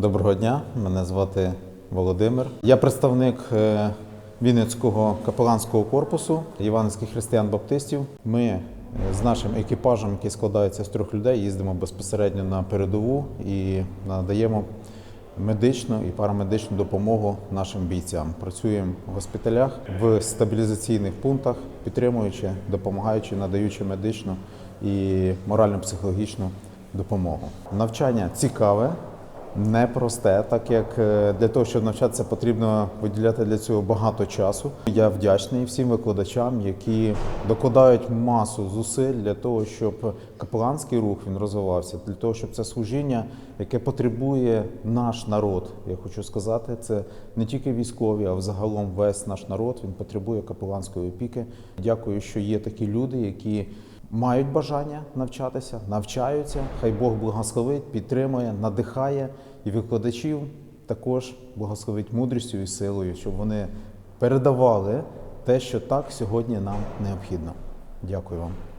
Доброго дня, мене звати Володимир. Я представник е, Вінницького капеланського корпусу Іванських християн-баптистів. Ми е, з нашим екіпажем, який складається з трьох людей, їздимо безпосередньо на передову і надаємо медичну і парамедичну допомогу нашим бійцям. Працюємо в госпіталях, в стабілізаційних пунктах, підтримуючи, допомагаючи, надаючи медичну і морально-психологічну допомогу. Навчання цікаве, непросте, так як е, для того, щоб навчатися, потрібно виділяти для цього багато часу. Я вдячний всім викладачам, які докладають масу зусиль для того, щоб капеланський рух він розвивався, для того, щоб це служіння, яке потребує наш народ. Я хочу сказати, це не тільки військові, а взагалом весь наш народ. Він потребує капеланської опіки. Дякую, що є такі люди, які мають бажання навчатися, навчаються. Хай Бог благословить, підтримує, надихає і викладачів також благословить мудрістю і силою, щоб вони передавали те, що так сьогодні нам необхідно. Дякую вам.